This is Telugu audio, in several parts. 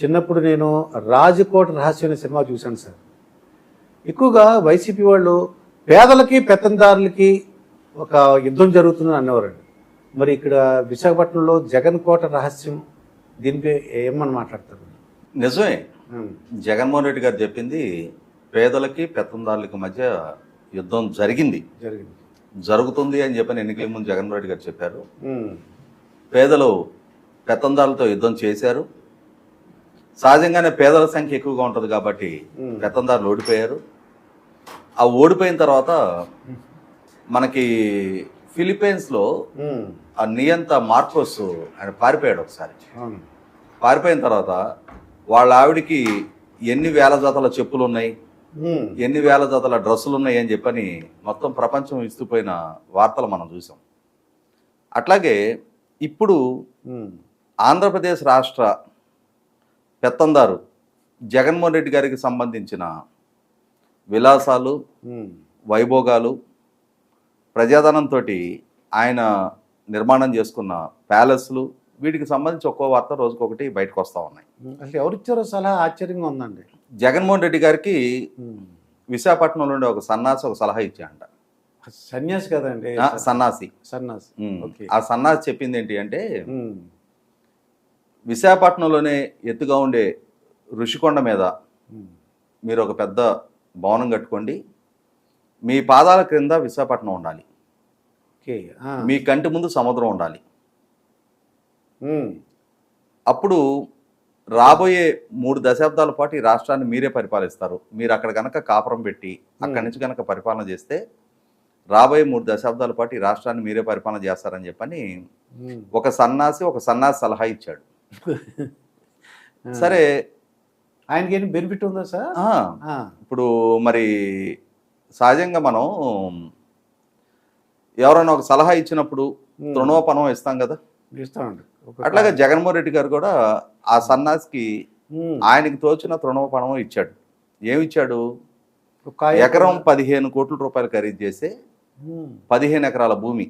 చిన్నప్పుడు నేను రాజకోట రహస్యం అనే సినిమా చూశాను సార్. ఎక్కువగా వైసీపీ వాళ్ళు పేదలకి పెత్తందారులకి ఒక యుద్ధం జరుగుతుందని అనేవారండి మరి ఇక్కడ విశాఖపట్నంలో జగన్ కోట రహస్యం దీనిపై ఏమని మాట్లాడతారు? నిజమే. జగన్మోహన్ రెడ్డి గారు చెప్పింది పేదలకి పెత్తందారులకి మధ్య యుద్ధం జరిగింది. జరిగింది. జరుగుతుంది అని చెప్పని ఎన్నికల ముందు జగన్మోహన్ రెడ్డి గారు చెప్పారు. పేదలు పెత్తందారులతో యుద్ధం చేశారు. సహజంగానే పేదల సంఖ్య ఎక్కువగా ఉంటుంది కాబట్టి పెత్తందారులు ఓడిపోయారు. ఆ ఓడిపోయిన తర్వాత మనకి ఫిలిప్పీన్స్లో ఆ నియంత మార్కోస్ ఆయన పారిపోయాడు ఒకసారి. పారిపోయిన తర్వాత వాళ్ళ ఆవిడికి ఎన్ని వేల జతల చెప్పులు ఉన్నాయి ఎన్ని వేల జతల డ్రెస్సులు ఉన్నాయి అని చెప్పని మొత్తం ప్రపంచం ఇస్తుపోయిన వార్తలు మనం చూసాం. అట్లాగే ఇప్పుడు ఆంధ్రప్రదేశ్ రాష్ట్ర పెత్తందారు జగన్మోహన్ రెడ్డి గారికి సంబంధించిన విలాసాలు వైభోగాలు ప్రజాధనంతో ఆయన నిర్మాణం చేసుకున్న ప్యాలెస్లు వీటికి సంబంధించి ఒక్కో వార్త రోజుకొకటి బయటకు వస్తూ ఉన్నాయి. అసలు ఎవరిచ్చారో సలహా ఆశ్చర్యంగా ఉందండి. జగన్మోహన్ రెడ్డి గారికి విశాఖపట్నంలో ఉండే ఒక సన్నాసి ఒక సలహా ఇచ్చాయంట సన్యాసి కదండి. సన్నాసి. ఓకే. ఆ సన్నాసి చెప్పింది ఏంటి అంటే విశాఖపట్నంలోనే ఎత్తుగా ఉండే ఋషికొండ మీద మీరు ఒక పెద్ద భవనం కట్టుకోండి. మీ పాదాల క్రింద విశాఖపట్నం ఉండాలి. మీ కంటి ముందు సముద్రం ఉండాలి. అప్పుడు రాబోయే మూడు దశాబ్దాల పాటు ఈ రాష్ట్రాన్ని మీరే పరిపాలిస్తారు. మీరు అక్కడ కనుక కాపురం పెట్టి అక్కడి నుంచి కనుక పరిపాలన చేస్తే రాబోయే మూడు దశాబ్దాల పాటు ఈ రాష్ట్రాన్ని మీరే పరిపాలన చేస్తారని చెప్పని. ఒక సన్నాసి ఒక సన్నాసి సలహా ఇచ్చాడు. సరే. ఆయనకి ఏం బెనిఫిట్ ఉందా సార్? ఇప్పుడు మరి సహజంగా మనం ఎవరైనా ఒక సలహా ఇచ్చినప్పుడు తృణోపనం ఇస్తాం కదా? ఇస్తామండి. అట్లాగే జగన్మోహన్ రెడ్డి గారు కూడా ఆ సన్నాసికి ఆయనకి తోచిన తృణోపనం ఇచ్చాడు. ఏమిచ్చాడు? ఎకరం పదిహేను కోట్ల రూపాయలు ఖరీదు చేసే పదిహేను ఎకరాల భూమి.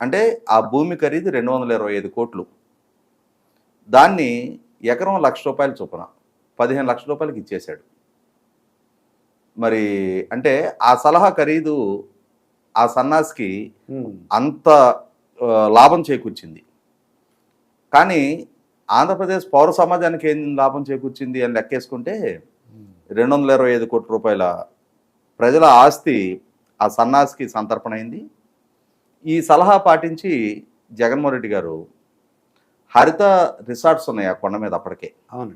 అంటే ఆ భూమి ఖరీదు రెండు వందల ఇరవై ఐదు కోట్లు. దాన్ని ఎకరం లక్ష రూపాయలు చొప్పున పదిహేను లక్షల రూపాయలకి ఇచ్చేశాడు. మరి అంటే ఆ సలహా ఖరీదు ఆ సన్నాసికి అంత లాభం చేకూర్చింది. కానీ ఆంధ్రప్రదేశ్ పౌర సమాజానికి ఏం లాభం చేకూర్చింది అని లెక్కేసుకుంటే రెండు వందల ఇరవై ఐదు కోట్ల రూపాయల ప్రజల ఆస్తి ఆ సన్నాసికి సంతర్పణ అయింది. ఈ సలహా పాటించి జగన్మోహన్ రెడ్డి గారు హరిత రిసార్ట్స్ ఉన్నాయి ఆ కొండ మీద అప్పటికే. అవును.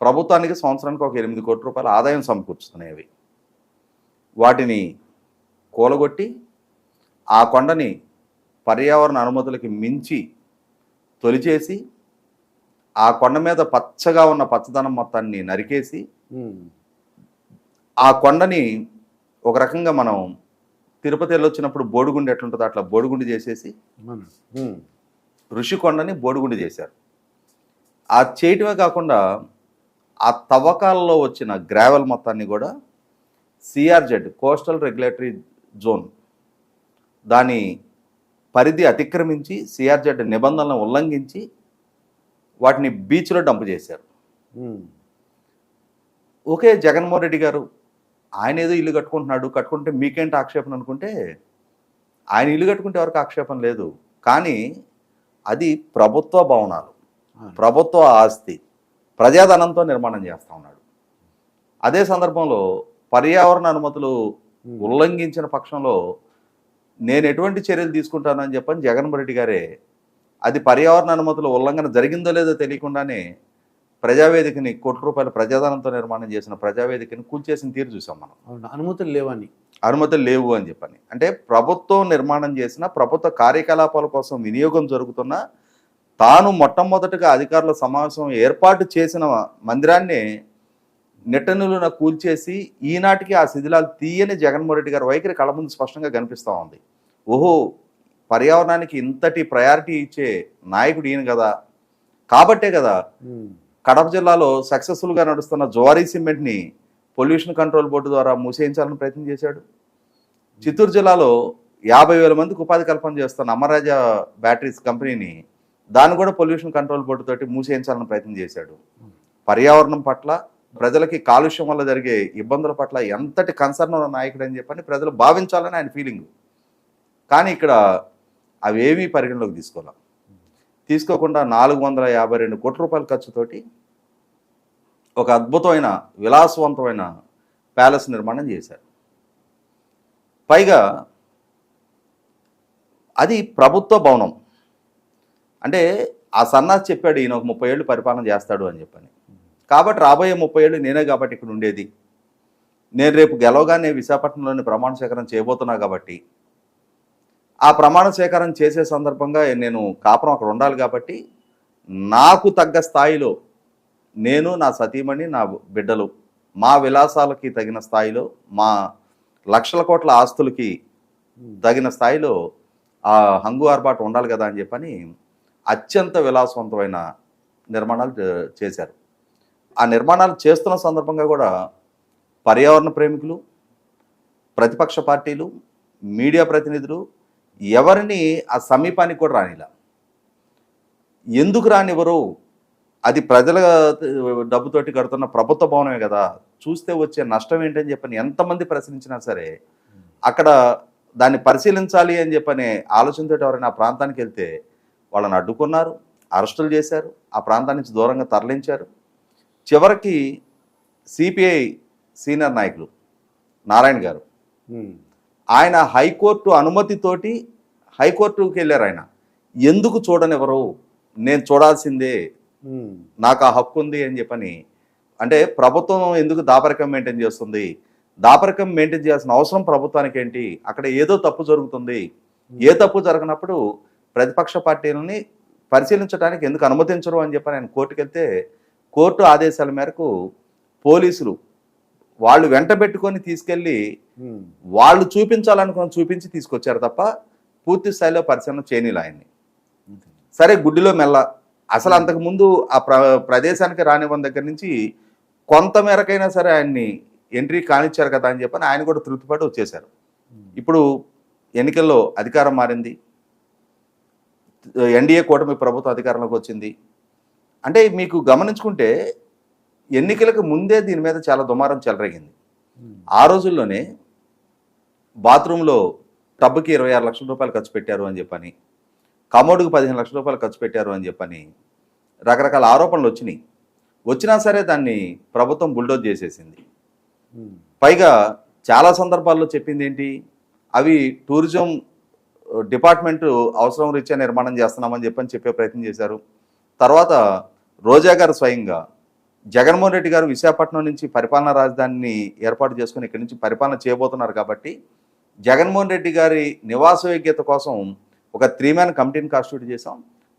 ప్రభుత్వానికి సంవత్సరానికి ఒక ఎనిమిది కోట్ల రూపాయల ఆదాయం సమకూర్చుతున్నాయి అవి. వాటిని కూలగొట్టి ఆ కొండని పర్యావరణ అనుమతులకి మించి తొలిచేసి ఆ కొండ మీద పచ్చగా ఉన్న పచ్చదనం మొత్తాన్ని నరికేసి ఆ కొండని ఒక రకంగా మనం తిరుపతి వెళ్ళొచ్చినప్పుడు బోడిగుండి ఎట్లుంటుందో అట్లా బోడిగుండి చేసేసి ఋషికొండని బోడిగుండి చేశారు. ఆ చేయటమే కాకుండా ఆ తవ్వకాలలో వచ్చిన గ్రావెల్ మొత్తాన్ని కూడా సిఆర్జెడ్ కోస్టల్ రెగ్యులేటరీ జోన్ దాని పరిధి అతిక్రమించి సిఆర్జెడ్ నిబంధనలను ఉల్లంఘించి వాటిని బీచ్లో డంప్ చేశారు. ఓకే జగన్మోహన్ రెడ్డి గారు ఆయన ఏదో ఇల్లు కట్టుకుంటున్నాడు కట్టుకుంటే మీకేంటి ఆక్షేపణ అనుకుంటే ఆయన ఇల్లు కట్టుకుంటే ఎవరికి ఆక్షేపణ లేదు. కానీ అది ప్రభుత్వ భవనాలు. ప్రభుత్వ ఆస్తి ప్రజాధనంతో నిర్మాణం చేస్తూ ఉన్నాడు అదే సందర్భంలో పర్యావరణ అనుమతులు ఉల్లంఘించిన పక్షంలో నేను ఎటువంటి చర్యలు తీసుకుంటానని చెప్పని జగన్మోహన్ రెడ్డి గారే అది పర్యావరణ అనుమతుల ఉల్లంఘన జరిగిందో లేదో తెలియకుండానే ప్రజావేదికని కోటి రూపాయల ప్రజాధనంతో నిర్మాణం చేసిన ప్రజావేదికని కూల్చేసిన తీరు చూసాం మనం. అనుమతులు లేవని. అనుమతులు లేవు అని చెప్పని. అంటే ప్రభుత్వం నిర్మాణం చేసిన ప్రభుత్వ కార్యకలాపాల కోసం వినియోగం జరుగుతున్న తాను మొట్టమొదటిగా అధికారుల సమావేశం ఏర్పాటు చేసిన మందిరాన్ని నిట్టనులున కూల్చేసి ఈనాటికి ఆ శిథిలాలు తీయని జగన్మోహన్ రెడ్డి గారి వైఖరి కళ్ళ ముందు స్పష్టంగా కనిపిస్తూ ఉంది. ఓహో పర్యావరణానికి ఇంతటి ప్రయారిటీ ఇచ్చే నాయకుడు ఈయన కదా. కాబట్టే కదా కడప జిల్లాలో సక్సెస్ఫుల్గా నడుస్తున్న జోవారీ సిమెంట్ని పొల్యూషన్ కంట్రోల్ బోర్డు ద్వారా మూసేయించాలని ప్రయత్నం చేశాడు. చిత్తూరు జిల్లాలో యాభై వేల మందికి ఉపాధి కల్పన చేస్తున్న అమరాజ బ్యాటరీస్ కంపెనీని దాన్ని కూడా పొల్యూషన్ కంట్రోల్ బోర్డు తోటి మూసేయించాలని ప్రయత్నం చేశాడు. పర్యావరణం పట్ల ప్రజలకి కాలుష్యం వల్ల జరిగే ఇబ్బందుల పట్ల ఎంతటి కన్సర్న్ ఉన్న నాయకుడు అని చెప్పని ప్రజలు భావించాలని ఆయన ఫీలింగ్ కానీ ఇక్కడ అవేమీ పరిగణలోకి తీసుకోవాలి తీసుకోకుండా నాలుగు వందల యాభై రెండు కోట్ల రూపాయల ఖర్చుతోటి ఒక అద్భుతమైన విలాసవంతమైన ప్యాలెస్ నిర్మాణం చేశారు. పైగా అది ప్రభుత్వ భవనం. అంటే ఆ సన్నాస్ చెప్పాడు ఈయన ఒక ముప్పై ఏళ్ళు పరిపాలన చేస్తాడు అని చెప్పని. కాబట్టి రాబోయే ముప్పై ఏళ్ళు నేనే కాబట్టి ఇక్కడ ఉండేది. నేను రేపు గెలవగానే విశాఖపట్నంలోని ప్రమాణ స్వీకారం చేయబోతున్నా కాబట్టి ఆ ప్రమాణ స్వీకారం చేసే సందర్భంగా నేను కాపురం అక్కడ ఉండాలి కాబట్టి నాకు తగ్గ స్థాయిలో నేను నా సతీమణి నా బిడ్డలు మా విలాసాలకి తగిన స్థాయిలో మా లక్షల కోట్ల ఆస్తులకి తగిన స్థాయిలో ఆ హంగు ఆర్బాటు ఉండాలి కదా అని చెప్పని అత్యంత విలాసవంతమైన నిర్మాణాలు చే- చేశారు. ఆ నిర్మాణాలు చేస్తున్న సందర్భంగా కూడా పర్యావరణ ప్రేమికులు ప్రతిపక్ష పార్టీలు మీడియా ప్రతినిధులు ఎవరిని ఆ సమీపానికి కూడా రానిలా. ఎందుకు రానివ్వరు? అది ప్రజల డబ్బుతోటి కడుతున్న ప్రభుత్వ భవనమే కదా. చూస్తే వచ్చే నష్టం ఏంటని చెప్పని ఎంతమంది ప్రశ్నించినా సరే అక్కడ దాన్ని పరిశీలించాలి అని చెప్పని ఆలోచనతో ఎవరైనా ఆ ప్రాంతానికి వెళ్తే వాళ్ళని అడ్డుకున్నారు అరెస్టులు చేశారు ఆ ప్రాంతాన్ని నుంచి దూరంగా తరలించారు. చివరికి సిపిఐ సీనియర్ నాయకులు నారాయణ గారు ఆయన హైకోర్టు అనుమతితోటి హైకోర్టుకి వెళ్ళారు ఆయన. ఎందుకు చూడనివ్వరు? నేను చూడాల్సిందే. నాకు ఆ హక్కు ఉంది అని చెప్పని. అంటే ప్రభుత్వం ఎందుకు దాపరికం మెయింటైన్ చేస్తుంది? దాపరికం మెయింటైన్ చేయాల్సిన అవసరం ప్రభుత్వానికి ఏంటి? అక్కడ ఏదో తప్పు జరుగుతుంది. ఏ తప్పు జరగనప్పుడు ప్రతిపక్ష పార్టీలని పరిశీలించడానికి ఎందుకు అనుమతించరు అని చెప్పి నేను కోర్టుకు వెళ్తే కోర్టు ఆదేశాల మేరకు పోలీసులు వాళ్ళు వెంట పెట్టుకొని తీసుకెళ్ళి. వాళ్ళు చూపించాలనుకున్న చూపించి తీసుకొచ్చారు తప్ప పూర్తి స్థాయిలో పరిశీలన చేయనీలు ఆయన్ని. సరే గుడ్డిలో మెల్ల. అసలు అంతకు ముందు ఆ ప్ర ప్రదేశానికి రానివ్వని దగ్గర నుంచి కొంత మేరకైనా సరే ఆయన్ని ఎంట్రీ కానిచ్చారు కదా అని చెప్పని ఆయన కూడా తృప్తిపడి వచ్చేశారు. ఇప్పుడు ఎన్నికల్లో అధికారం మారింది. ఎన్డీఏ కూటమి ప్రభుత్వం అధికారంలోకి వచ్చింది. అంటే మీకు గమనించుకుంటే ఎన్నికలకు ముందే దీని మీద చాలా దుమారం చెలరేగింది. ఆ రోజుల్లోనే బాత్రూంలో టబ్కి ఇరవై ఆరు లక్షల రూపాయలు ఖర్చు పెట్టారు అని చెప్పని కమోడుకు పదిహేను లక్షల రూపాయలు ఖర్చు పెట్టారు అని చెప్పని రకరకాల ఆరోపణలు వచ్చినాయి. వచ్చినా సరే దాన్ని ప్రభుత్వం బుల్డోజ్ చేసేసింది. పైగా చాలా సందర్భాల్లో చెప్పింది ఏంటి? అవి టూరిజం డిపార్ట్మెంట్ అవసరం రీత్యా నిర్మాణం చేస్తున్నామని చెప్పని చెప్పే ప్రయత్నం చేశారు. తర్వాత రోజా గారు స్వయంగా జగన్మోహన్ రెడ్డి గారు విశాఖపట్నం నుంచి పరిపాలనా రాజధానిని ఏర్పాటు చేసుకుని ఇక్కడి నుంచి పరిపాలన చేయబోతున్నారు కాబట్టి జగన్మోహన్ రెడ్డి గారి నివాస యోగ్యత కోసం ఒక త్రీ మ్యాన్ కమిటీని కాన్స్టిట్యూట్ చేశాం.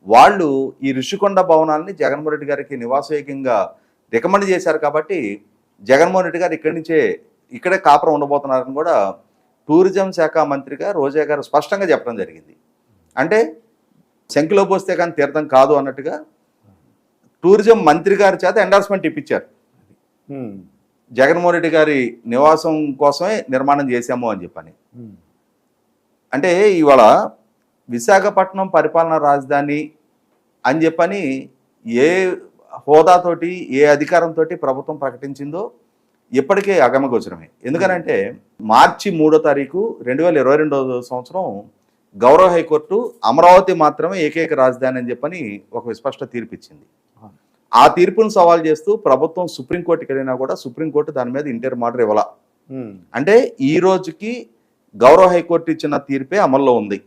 వాళ్ళు ఈ ఋషికొండ భవనాల్ని జగన్మోహన్ రెడ్డి గారికి నివాసయోగ్యంగా రికమెండ్ చేశారు కాబట్టి జగన్మోహన్ రెడ్డి గారు ఇక్కడి నుంచే ఇక్కడే కాపురం ఉండబోతున్నారని కూడా టూరిజం శాఖ మంత్రిగా రోజా గారు స్పష్టంగా చెప్పడం జరిగింది. అంటే శంకులో పోస్తే కానీ తీర్థం కాదు అన్నట్టుగా టూరిజం మంత్రి గారి చేత ఎండార్స్మెంట్ ఇప్పించారు. జగన్మోహన్ రెడ్డి గారి నివాసం కోసమే నిర్మాణం చేశాము అని చెప్పని. అంటే ఇవాళ విశాఖపట్నం పరిపాలనా రాజధాని అని చెప్పని ఏ హోదాతోటి ఏ అధికారంతో ప్రభుత్వం ప్రకటించిందో ఇప్పటికే అగమగోచరమే ఎందుకనంటే మార్చి మూడో తారీఖు రెండు వేల ఇరవై రెండో సంవత్సరం గౌరవ హైకోర్టు అమరావతి మాత్రమే ఏకైక రాజధాని అని చెప్పని ఒక విస్పష్ట తీర్పు ఇచ్చింది ఆ తీర్పును సవాల్ చేస్తూ ప్రభుత్వం సుప్రీంకోర్టుకి వెళ్ళినా కూడా సుప్రీంకోర్టు దాని మీద ఇంటర్ మాటర్ ఇవ్వాల. అంటే ఈ రోజుకి గౌరవ హైకోర్టు ఇచ్చిన తీర్పే అమల్లో ఉంది.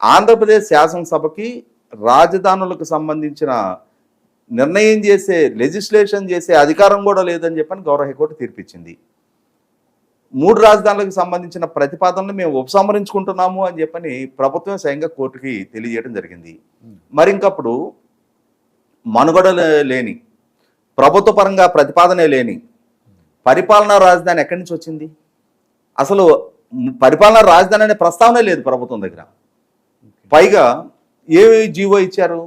ఆంధ్రప్రదేశ్ శాసనసభకి రాజధానులకు సంబంధించిన నిర్ణయం చేసే లెజిస్లేషన్ చేసే అధికారం కూడా లేదని చెప్పని గౌరవ హైకోర్టు తీర్పిచ్చింది. మూడు రాజధానులకు సంబంధించిన ప్రతిపాదనలు మేము ఉపసంహరించుకుంటున్నాము అని చెప్పని ప్రభుత్వం స్వయంగా కోర్టుకి తెలియజేయడం జరిగింది. మరి ఇంకప్పుడు మనుగడ లేని ప్రభుత్వ పరంగా ప్రతిపాదనే లేని పరిపాలనా రాజధాని ఎక్కడి నుంచి వచ్చింది? అసలు పరిపాలనా రాజధాని అనే ప్రస్తావనే లేదు ప్రభుత్వం దగ్గర. పైగా ఏ జీవో ఇచ్చారు?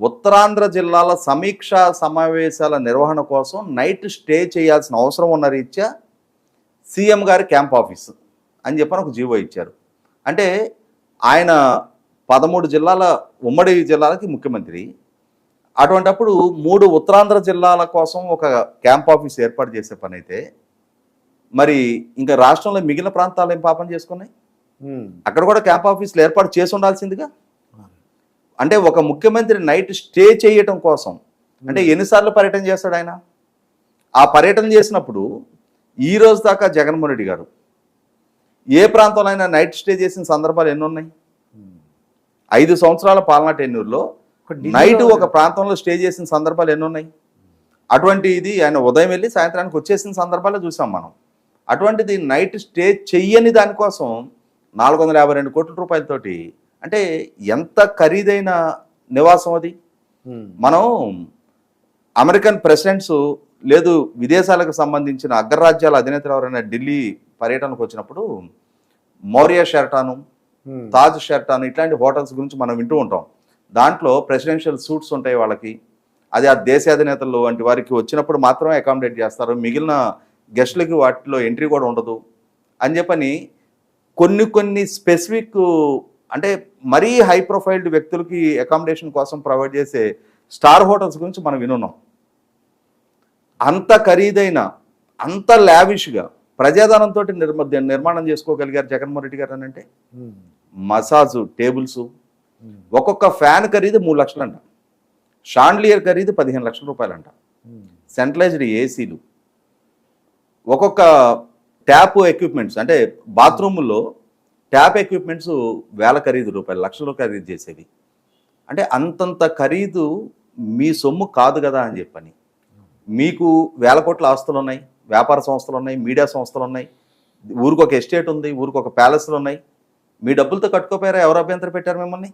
ఉత్తరాంధ్ర జిల్లాల సమీక్షా సమావేశాల నిర్వహణ కోసం నైట్ స్టే చేయాల్సిన అవసరం ఉన్న రీత్యా సీఎం గారి క్యాంప్ ఆఫీస్ అని చెప్పని ఒక జీవో ఇచ్చారు. అంటే ఆయన పదమూడు జిల్లాల ఉమ్మడి జిల్లాలకి ముఖ్యమంత్రి అటువంటప్పుడు మూడు ఉత్తరాంధ్ర జిల్లాల కోసం ఒక క్యాంప్ ఆఫీస్ ఏర్పాటు చేసే పని అయితే మరి ఇంకా రాష్ట్రంలో మిగిలిన ప్రాంతాలు ఏం పాపం చేసుకున్నాయి. అక్కడ కూడా క్యాంప్ ఆఫీసులు ఏర్పాటు చేసి ఉండాల్సిందిగా? అంటే ఒక ముఖ్యమంత్రి నైట్ స్టే చేయటం కోసం అంటే ఎన్నిసార్లు పర్యటన చేస్తాడు ఆయన? ఆ పర్యటన చేసినప్పుడు ఈ రోజు దాకా జగన్మోహన్ రెడ్డి గారు ఏ ప్రాంతంలో అయినా నైట్ స్టే చేసిన సందర్భాలు ఎన్ని ఉన్నాయి ఐదు సంవత్సరాల పాలనా టెన్యూర్లో నైట్ ఒక ప్రాంతంలో స్టే చేసిన సందర్భాలు ఎన్ని ఉన్నాయి అటువంటి ఇది ఆయన ఉదయం వెళ్ళి సాయంత్రానికి వచ్చేసిన సందర్భాలు చూసాం మనం అటువంటిది నైట్ స్టే చెయ్యని దానికోసం నాలుగు వందల యాభై రెండు కోట్ల రూపాయలతోటి అంటే ఎంత ఖరీదైన నివాసం అది. మనం అమెరికన్ ప్రెసిడెంట్స్ లేదు విదేశాలకు సంబంధించిన అగ్రరాజ్యాల అధినేతలు ఎవరైనా ఢిల్లీ పర్యటనకు వచ్చినప్పుడు మౌర్య షెరటాను. తాజ్ షెరటాను ఇట్లాంటి హోటల్స్ గురించి మనం వింటూ ఉంటాం దాంట్లో ప్రెసిడెన్షియల్ సూట్స్ ఉంటాయి వాళ్ళకి అది ఆ దేశాధినేతలు వంటి వారికి వచ్చినప్పుడు మాత్రమే అకామిడేట్ చేస్తారు మిగిలిన గెస్టులకి వాటిలో ఎంట్రీ కూడా ఉండదు అని చెప్పని కొన్ని కొన్ని స్పెసిఫిక్ అంటే మరీ హై ప్రొఫైల్డ్ వ్యక్తులకి అకామిడేషన్ కోసం ప్రొవైడ్ చేసే స్టార్ హోటల్స్ గురించి మనం వినున్నాం అంత ఖరీదైన అంత లావిష్గా ప్రజాధనంతో నిర్మ నిర్మాణం చేసుకోగలిగారు జగన్మోహన్ రెడ్డి గారు అని అంటే. Massage tables. ఒక్కొక్క ఫ్యాన్ ఖరీదు మూడు లక్షలు అంట షాండ్లియర్ ఖరీదు పదిహేను లక్షల రూపాయలంట. అంట సెంట్రలైజ్డ్ ఏసీలు. ఒక్కొక్క ట్యాప్ ఎక్విప్మెంట్స్ అంటే బాత్రూముల్లో ట్యాప్ ఎక్విప్మెంట్స్ వేల ఖరీదు రూపాయలు లక్షలు ఖరీదు చేసేవి. అంటే అంతంత ఖరీదు మీ సొమ్ము కాదు కదా అని చెప్పని. మీకు వేల కోట్ల ఆస్తులు ఉన్నాయి వ్యాపార సంస్థలు ఉన్నాయి మీడియా సంస్థలు ఉన్నాయి ఊరికి ఒక ఎస్టేట్ ఉంది ఊరికి ఒక ప్యాలెస్లు ఉన్నాయి మీ డబ్బులతో కట్టుకోపోయారా? ఎవరు అభ్యంతరం పెట్టారు మిమ్మల్ని?